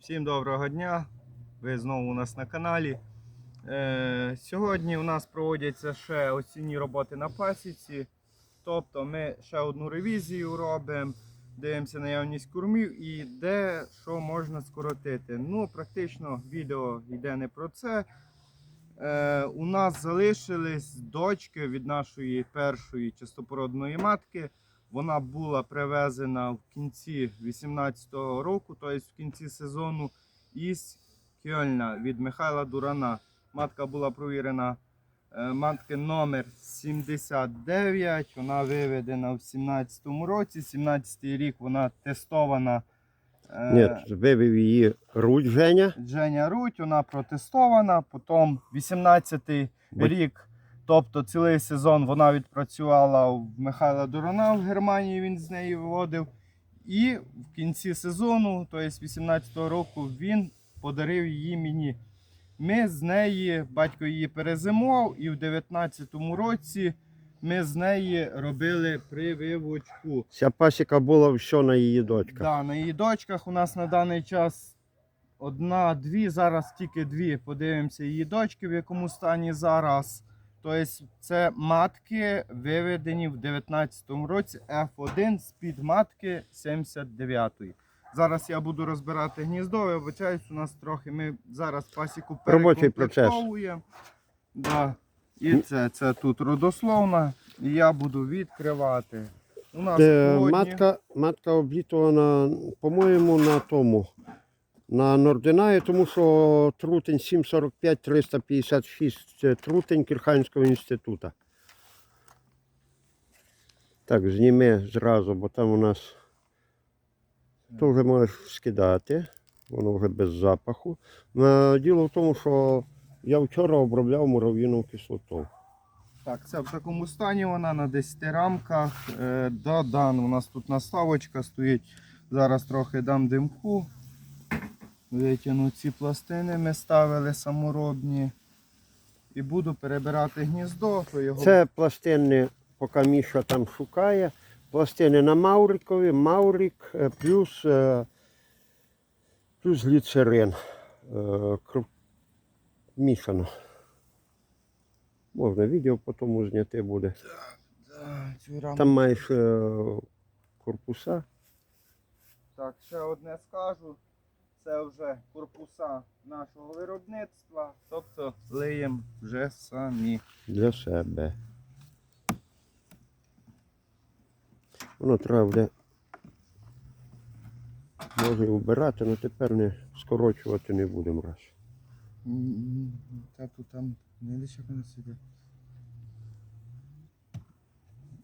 Всім доброго дня! Ви знову у нас на каналі. Е, сьогодні у нас проводяться ще осінні роботи на пасіці. Тобто ми ще одну ревізію робимо, дивимося наявність кормів і де що можна скоротити. Ну, практично відео йде не про це. Е, у нас залишились дочки від нашої першої чистопородної матки. Вона була привезена в кінці 2018 року, тобто в кінці сезону із Кьольна від Михайла Дурана. Матка була провірена. е, Матки номер 79. Вона виведена в 2017 році. 17 рік вона тестована. е, Ні, вивів її Рудь Женя. Женя Руть, вона протестована. Потім 18-й рік, тобто цілий сезон вона відпрацювала в Михайла Дурана в Германії, він з неї виводив. І в кінці сезону, тобто 18-го року, він подарив її мені. Ми з неї, батько її перезимував, і в 19-му році ми з неї робили прививочку. Ця пасіка була все на її дочках. Да, на її дочках у нас на даний час одна, дві, зараз тільки дві. Подивимося її дочки, в якому стані зараз. Тобто це матки виведені в 19-му році F1 з-під матки 79-ї. Зараз я буду розбирати гніздо, вибачаюсь, у нас трохи ми зараз пасіку перекомплектовуємо. Да. І це, це тут родословна, і я буду відкривати. У нас Е, сьогодні- матка, матка облітувана, по-моєму, на тому. На Нординаї, тому що трутень 745 356 це трутень Кірханського інституту. Так, зніми зразу, бо там у нас то вже можеш скидати, воно вже без запаху. Е, Діло в тому, що я вчора обробляв мурав'їну кислоту. Так, це в такому стані вона на 10 рамках. Е, додан. У нас тут наставочка стоїть. Зараз трохи дам димку. Витягну ці пластини, ми ставили саморобні. І буду перебирати гніздо, то його Це пластини, поки Міша там шукає. Пластини на Маурикові, Маурик е, плюс, е, плюс гліцерин. Е, Мішано. Можна відео потім зняти буде. Там маєш корпуса. Так, ще одне скажу. Це вже корпуса нашого виробництва. Тобто лиємо вже самі. для себе. Воно треба буде може і вбирати, але тепер не скорочувати не будемо раз. М, Та тут там не лише вона сидить.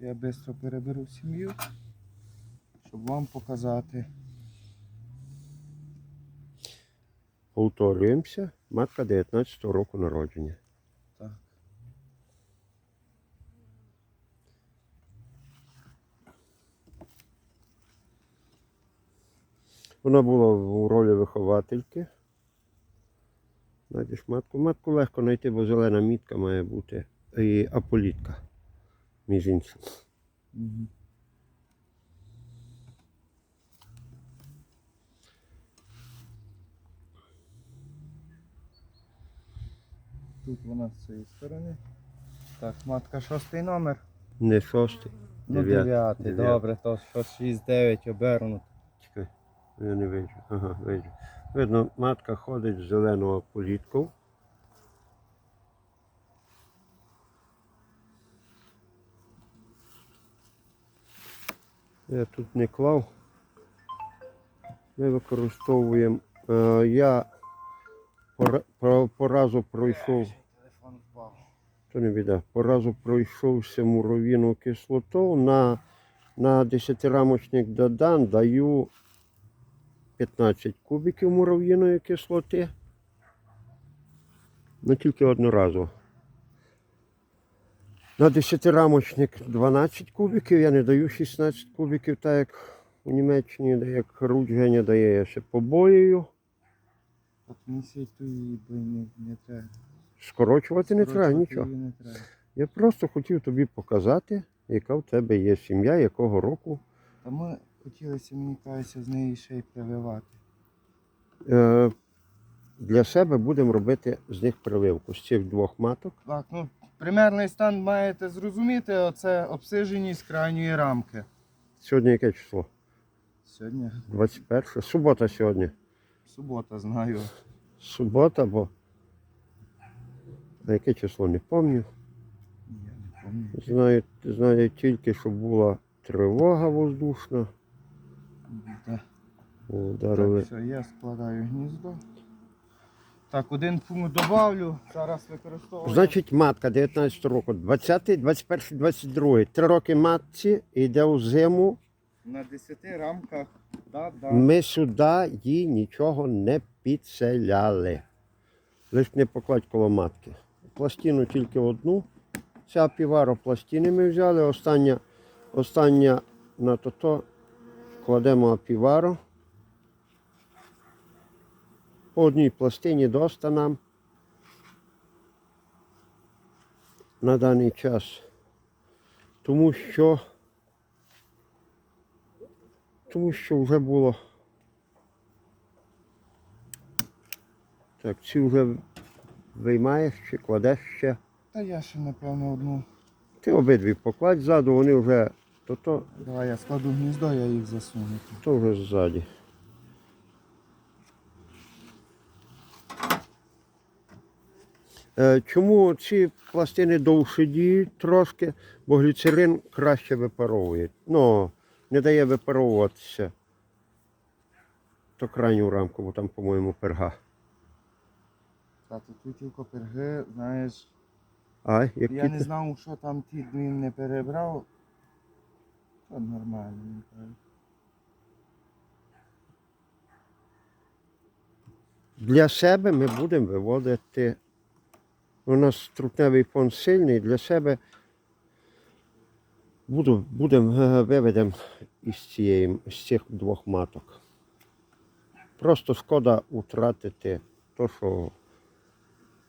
Я швидко переберу сім'ю, щоб вам показати. Повторюємося, матка 19 го року народження. Так. Вона була у ролі виховательки. Знайдеш матку. Матку легко знайти, бо зелена мітка має бути і аполітка. Між іншим. Тут вона з цієї сторони. Так, матка шостий номер. Не шостий. Ну, Дев'ятий. дев'ятий, добре, то що 6-9 обернуто. Чекай, я не бачу. Ага, бачу. Видно, матка ходить з зеленою політкою. Я тут не клав. Ми використовуємо. Е, я по, по, по разу пройшов. То не біда. По разу пройшовся муровіну кислоту. На, на 10-рамочник додан даю 15 кубиків мурав'їної кислоти. Ну тільки одноразово. На 10-рамочник 12 кубиків, я не даю 16 кубиків, так як у Німеччині, як Рудженя дає, я ще побоюю. От ту її не, не треба. Скорочувати не треба нічого. не треба. Я просто хотів тобі показати, яка в тебе є сім'я, якого року. Та ми хотілося, мені кажеться, з неї ще й прививати. Е, для себе будемо робити з них прививку з цих двох маток. Так, ну, примерний стан маєте зрозуміти, оце обсиженість крайньої рамки. Сьогодні яке число? Сьогодні 21. Субота сьогодні. Субота, знаю. Субота, бо на яке число не пам'ятаю. Знаю, знаю тільки, що була тривога воздушна. Так, Ударили. все, я складаю гніздо. Так, один пункт добавлю. Зараз використовую. Значить, матка 19 року, 20, 21, 22. Три роки матці йде у зиму. На 10 рамках. Да, да. Ми сюди їй нічого не підселяли. Лиш не покладь коло матки. Пластину тільки одну. Ця піваро пластини ми взяли. Остання, остання на то кладемо піваро. По одній пластині доста нам. На даний час. Тому що тому що вже було. Так, ці вже виймаєш чи кладеш ще. Та я ще напевно одну. Ти обидві покладь ззаду, вони вже то, то, Давай я складу гніздо, я їх засуну. то вже ззаді. Е, Чому ці пластини довше діють трошки, бо гліцерин краще випаровує. Ну, не дає випаровуватися. То крайню рамку, бо там, по-моєму, перга. Та тут тільки перги, знаєш, А, які я не знав, що там ті він не перебрав. Та нормально, кажуть. Для себе ми будемо виводити. У нас трутневий фонд сильний, для себе буду, будемо е, виведемо із, цієї, з цих двох маток. Просто шкода втратити то, що,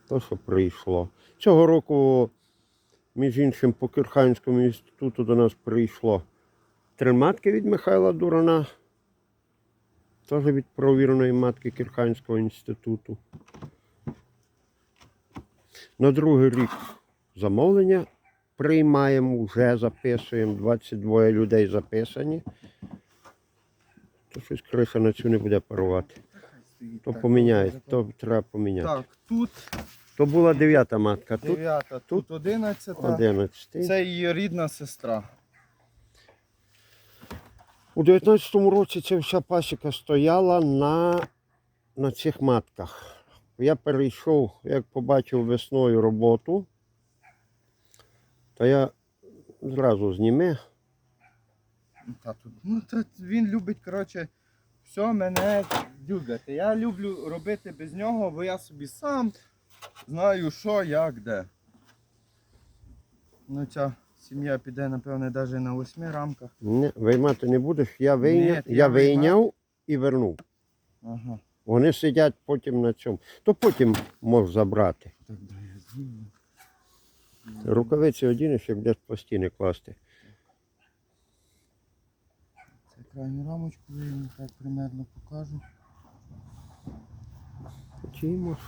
то, що прийшло. Цього року, між іншим, по Кирханському інституту до нас прийшло три матки від Михайла Дурана. Теж від провіреної матки Кірханського інституту. На другий рік замовлення приймаємо, вже записуємо. 22 людей записані. То щось криша на цю не буде парувати. То так, то треба поміняти. Так, тут То була дев'ята матка, тут 9, тут 11. 11. Це її рідна сестра. У 19-му році ця вся пасіка стояла на, на цих матках. Я перейшов, як побачив весною роботу, то я зразу зніми. Та тут, ну, та він любить, коротше, все мене дюгати. Я люблю робити без нього, бо я собі сам знаю, що, як, де. Ну, ця сім'я піде, напевне, навіть на восьми рамках. Не, виймати не будеш. Я вийняв, Ні, я я вийняв і вернув. Ага. Вони сидять потім на цьому. То потім можеш забрати. Так, да, я зніму. Рукавиці одінеш, як будеш пластини класти. Це крайню рамочку я їм так примерно покажу. Можеш?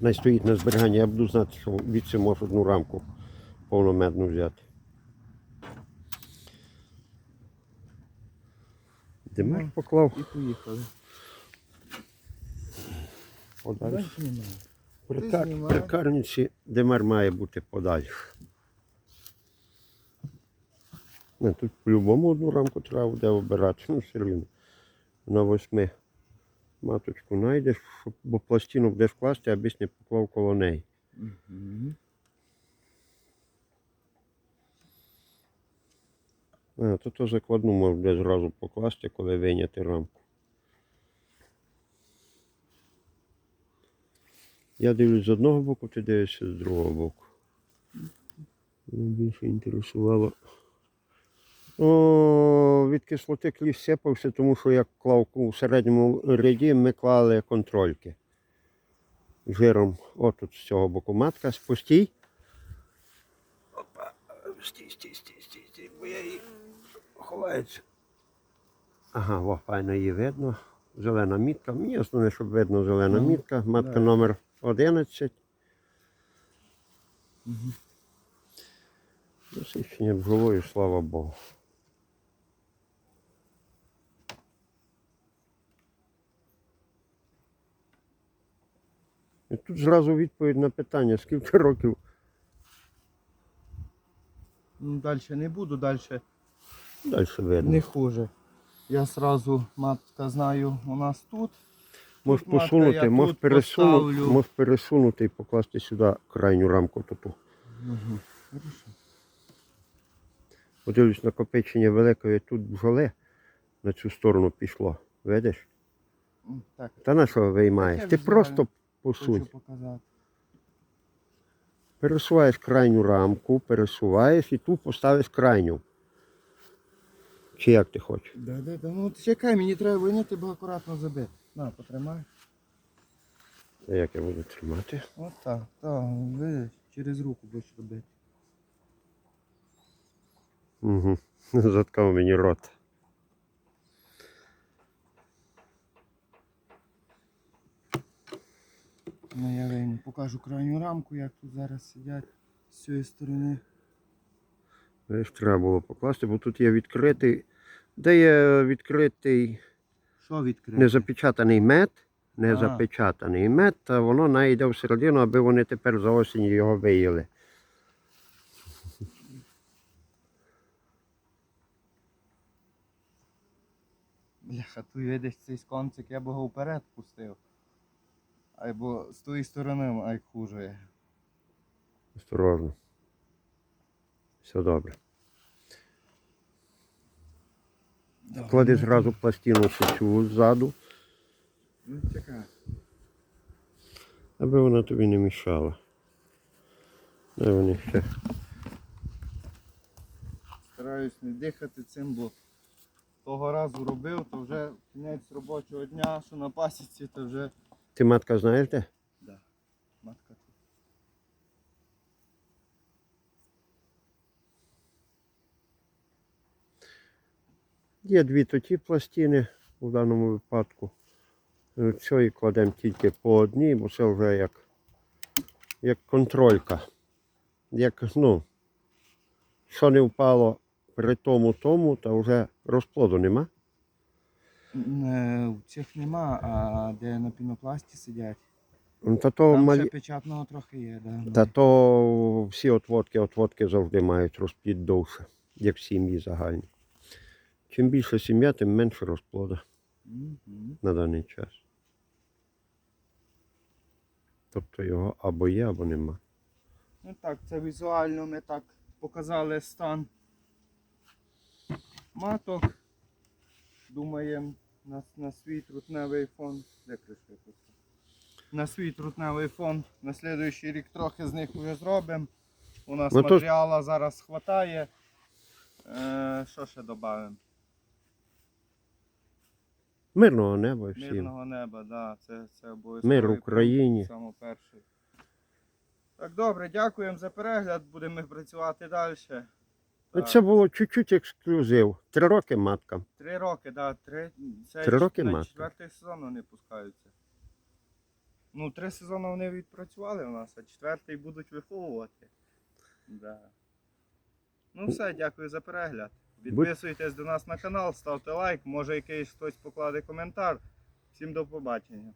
Най стоїть на зберіганні, я буду знати, що відси можеш одну рамку повномедну взяти. Димеш Ну. поклав І поїхали. подальше. При, кар... при карниці димер має бути подальше. Не, тут по-любому одну рамку треба буде обирати, ну все рівно. На восьми маточку знайдеш, щоб, бо пластину будеш класти, аbyś не поклав коло неї. Угу. А, то то закладну можна зразу покласти, коли вийняти рамку. Я дивлюсь з одного боку, ти дивишся з другого боку. Мене більше інтересувало. О, від кислоти кліс сипався, тому що як клав у середньому ряді, ми клали контрольки. Жиром, отут з цього боку матка, спустій. Опа, стій, стій, стій, стій, стій, бо я її ховається. Ага, о, файно її видно. зелена мітка. Мені основне, щоб видно зелена Ну, мітка. Матка номер 11. Мгм. Насичення бджолою, слава Богу. І тут зразу відповідь на питання, скільки років Ну, далі не буду, далі далі видно. не хуже. Я сразу матка знаю у нас тут. Можеш Тут посунути, я можеш тут пересунути, поставлю. можеш пересунути і покласти сюди крайню рамку. Тупу. Угу. Хорошо. Подивлюсь, накопичення великої тут бджоли на цю сторону пішло. Видиш? М, Так, Та на що виймаєш? Ти візуально просто посунь. хочу показати. Пересуваєш крайню рамку, пересуваєш і тут поставиш крайню. Чи як ти хочеш? Да, да, да. Ну чекай, мені треба виняти, бо акуратно забити. На, потримай. А як я буду тримати? От так, так, видиш, через руку будеш робити. Угу. Заткав мені рот. Ну я вийму, покажу крайню рамку, як тут зараз сидять з цієї сторони. Видиш, треба було покласти, бо тут є відкритий. Де є відкритий Що відкрити? незапечатаний мед, А. незапечатаний мед, та воно найде всередину, аби вони тепер за осінь його виїли. Бляха, тут видиш цей концик, я б його вперед пустив. Або з тої сторони, ай хуже. Осторожно. Все добре. Клади зразу пластину цю ззаду, Ну чекай. аби вона тобі не мішала. Де вони ще? Стараюсь не дихати цим, бо того разу робив, то вже кінець робочого дня, що на пасіці, то вже Ти матка знаєш де? да, матка тут. Є дві тоті пластини у даному випадку. Е, Цієї кладемо тільки по одній, бо це вже як, як контролька. Як, ну, що не впало при тому тому, то вже розплоду нема. Е, У цих нема, а де на пінопласті сидять. Ну, Та то, Там малі... ще печатного трохи є, да. Та то всі отводки, отводки завжди мають розплід довше, як в сім'ї загальні. Чим більше сім'я, тим менше розплоду Мгм. на даний час. Тобто його або є, або нема. Ну так, це візуально ми так показали стан маток. Думаємо на, на свій трутневий фон. Де кришка тут? На свій трутневий фон. На слідуючий рік трохи з них вже зробимо. У нас Ну, то- матеріалу зараз вистачає. Е, що ще додамо? Мирного неба всім. Мирного неба, да, це, це обов'язково. Мир Україні. Перший. Так, добре, дякуємо за перегляд. Будемо працювати далі. Ну, Це було чуть-чуть ексклюзив. Три роки матка. Три роки, да, три. Це Три роки на мати. четвертий сезон вони пускаються. Ну, три сезони вони відпрацювали у нас, а четвертий будуть виховувати. Да. Ну все, дякую за перегляд. Підписуйтесь до нас на канал, ставте лайк, може якийсь хтось покладе коментар. Всім до побачення.